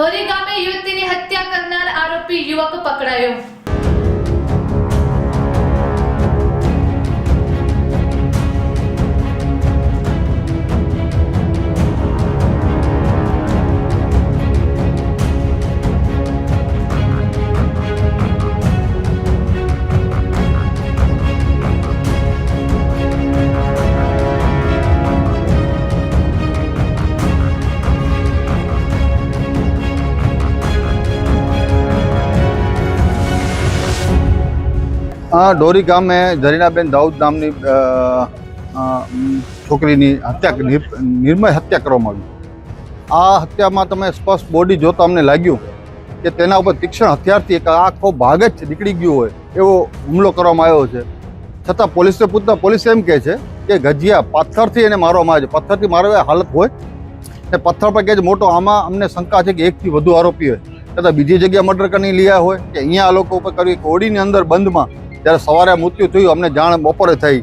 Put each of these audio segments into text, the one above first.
ઢોરી ગામે યુવતીની હત્યા કરનાર આરોપી યુવક પકડાયો. ડોરી ગામે જરીનાબેન દાઉદ નામની છોકરીની હત્યા નિર્મય હત્યા કરવામાં આવી. આ હત્યામાં તમે સ્પષ્ટ બોડી જોતા અમને લાગ્યું કે તેના ઉપર તીક્ષ્ણ હથિયારથી એક આખો ભાગ જ નીકળી ગયો હોય એવો હુમલો કરવામાં આવ્યો છે. છતાં પોલીસને પૂછતા પોલીસ એમ કહે છે કે ગજિયા પથ્થરથી એને મારવામાં આવે છે. પથ્થરથી મારવા હાલત હોય ને પથ્થર પર કહે છે મોટો આમાં અમને શંકા છે કે એકથી વધુ આરોપી હોય. કદાચ બીજી જગ્યાએ મર્ડર કરી લીયા હોય કે અહીંયા આ લોકો ઉપર કર્યું કોડીની અંદર બંધમાં જ્યારે સવારે મૃત્યુ થયું, અમને જાણ બપોરે થઈ.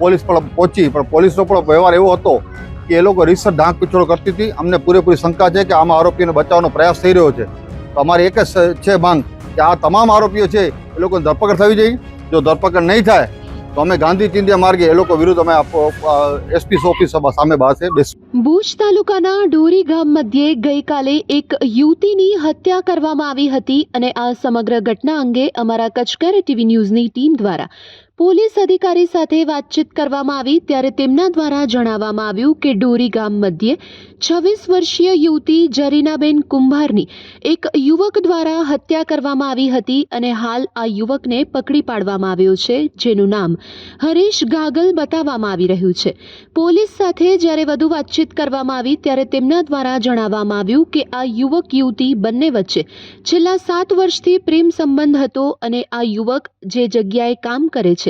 પોલીસ પણ પહોંચી, પણ પોલીસનો પણ વ્યવહાર એવો હતો કે એ લોકો રિસર્ચ ઢાંક પીછોડ કરતી હતી. અમને પૂરેપૂરી શંકા છે કે આમાં આરોપીઓને બચાવવાનો પ્રયાસ થઈ રહ્યો છે. તો અમારી એક જ છે માંગ કે આ તમામ આરોપીઓ છે એ લોકોની ધરપકડ થવી જોઈએ. જો ધરપકડ નહીં થાય તો અમે ગાંધી ચિંધ્યા માર્ગે એ લોકો વિરુદ્ધ અમે એસપી ઓફિસ સામે પાસે ભુજ તાલુકાના ડોરી ગામ મધ્યે ગઈકાલે એક યુવતીની હત્યા કરવામાં આવી હતી અને આ સમગ્ર ઘટના અંગે અમારા કચકર ટીવી ન્યૂઝની ટીમ દ્વારા પોલીસ અધિકારી સાથે વાતચીત કરવામાં આવી ત્યારે તેમના દ્વારા જણાવવામાં આવ્યું કે ડોરી ગામ મધ્યે છવ્વીસ વર્ષીય યુવતી જરીનાબેન કુંભારની એક યુવક દ્વારા હત્યા કરવામાં આવી હતી અને હાલ આ યુવકને પકડી પાડવામાં આવ્યો છે, જેનું નામ હરીશ ગાગલ બતાવવામાં આવી રહ્યું છે. પોલીસ સાથે જ્યારે વધુ વાતચીત કરવામાં આવી ત્યારે તેમના દ્વારા જણાવવામાં આવ્યું કે આ યુવક યુવતી બંને વચ્ચે છેલ્લા સાત વર્ષથી પ્રેમ સંબંધ હતો અને આ યુવક જે જગ્યાએ કામ કરે છે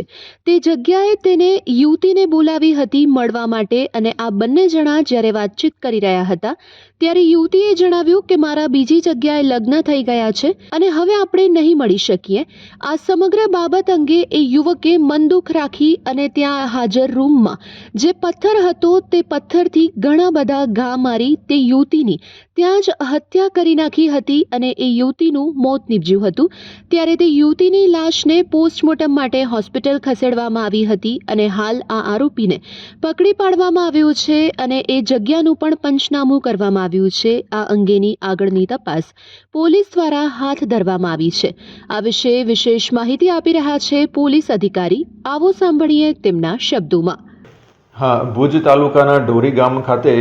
તે જગ્યાએ તેને યુવતીને બોલાવી હતી મળવા માટે અને આ બંને જણા જ્યારે વાતચીત કરી રહ્યા હતા, ત્યારે યુવતીએ જણાવ્યું કે મારા બીજી જગ્યાએ લગ્ન થઈ ગયા છે અને હવે આપણે નહીં મળી શકીએ. આ સમગ્ર બાબત અંગે એ યુવકે મન દુઃખ રાખી અને ત્યાં હાજર રૂમમાં જે પથ્થર હતો તે પથ્થરથી ઘણા બધા ઘા મારી તે યુવતીની ત્યાં જ હત્યા કરી નાખી હતી અને એ યુવતીનું મોત નીપજ્યું હતું. ત્યારે તે યુવતીની લાશને પોસ્ટમોર્ટમ માટે હોસ્પિટલ ખસેડવામાં આવી હતી અને હાલ આ આરોપીને પકડી પાડવામાં આવ્યો છે અને એ જગ્યાનું પણ પંચનામું કરવામાં આવ્યું છે. આ અંગેની આગળની તપાસ પોલીસ દ્વારા હાથ ધરવામાં આવી છે. આ વિશે વિશેષ માહિતી આપી રહ્યા છે પોલીસ અધિકારી. આવો સાંભળીએ તેમના શબ્દોમાં. હા, ભુજ તાલુકાના ઢોરી ગામ ખાતે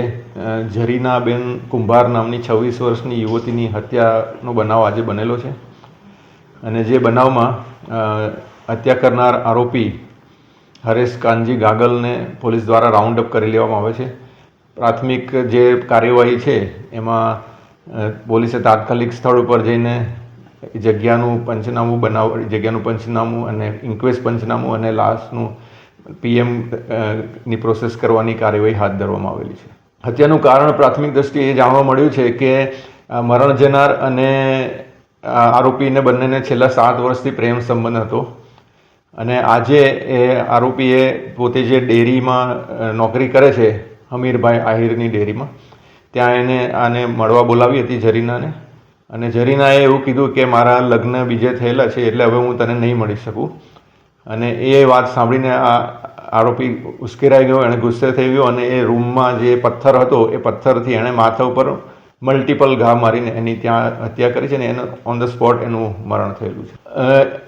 ઝરીનાબેન કુંભાર નામની છવ્વીસ વર્ષની યુવતીની હત્યાનો બનાવ આજે બનેલો છે. અને જે બનાવમાં હત્યા કરનાર આરોપી હરેશ કાનજી ગાગલને પોલીસ દ્વારા રાઉન્ડ અપ કરી લેવામાં આવે છે. પ્રાથમિક જે કાર્યવાહી છે, એમાં પોલીસે તાત્કાલિક સ્થળ ઉપર જઈને જગ્યાનું પંચનામું બનાવ, જગ્યાનું પંચનામું અને ઇન્ક્વેસ્ટ પંચનામું અને લાશનું પીએમની પ્રોસેસ કરવાની કાર્યવાહી હાથ ધરવામાં આવેલી છે. હત્યાનું કારણ પ્રાથમિક દ્રષ્ટિએ એ જાણવા મળ્યું છે કે મરણ જનાર અને આરોપીને બંનેને છેલ્લા સાત વર્ષથી પ્રેમ સંબંધ હતો. અને આજે એ આરોપીએ પોતે જે ડેરીમાં નોકરી કરે છે, હમીરભાઈ આહિરની ડેરીમાં, ત્યાં એને આને મળવા બોલાવી હતી જરીનાને અને જરીનાએ એવું કીધું કે, મારા લગ્ન બીજે થયેલા છે, એટલે હવે હું તને નહીં મળી શકું. અને એ વાત સાંભળીને આ આરોપી ઉશ્કેરાઈ ગયો એણે ગુસ્સે થઈ ગયો અને એ રૂમમાં જે પથ્થર હતો, એ પથ્થરથી એણે માથા ઉપર મલ્ટિપલ ઘા મારીને એની ત્યાં હત્યા કરી છે ને એનું ઓન ધ સ્પોટ એનું મરણ થયેલું છે.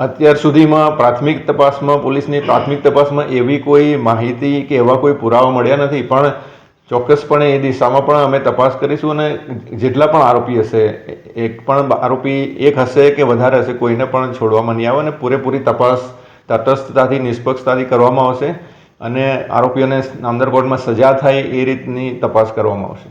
અત્યાર સુધીમાં પ્રાથમિક તપાસમાં, પોલીસની પ્રાથમિક તપાસમાં એવી કોઈ માહિતી કે એવા કોઈ પુરાવા મળ્યા નથી, પણ ચોક્કસપણે એ દિશામાં પણ અમે તપાસ કરીશું અને જેટલા પણ આરોપી હશે, એક પણ આરોપી એક હશે કે વધારે હશે, કોઈને પણ છોડવામાં નહીં આવે અને પૂરેપૂરી તપાસ તટસ્થતાથી, નિષ્પક્ષતાથી કરવામાં આવશે અને આરોપીઓને નામદાર કોર્ટમાં સજા થાય એ રીતની તપાસ કરવામાં આવશે.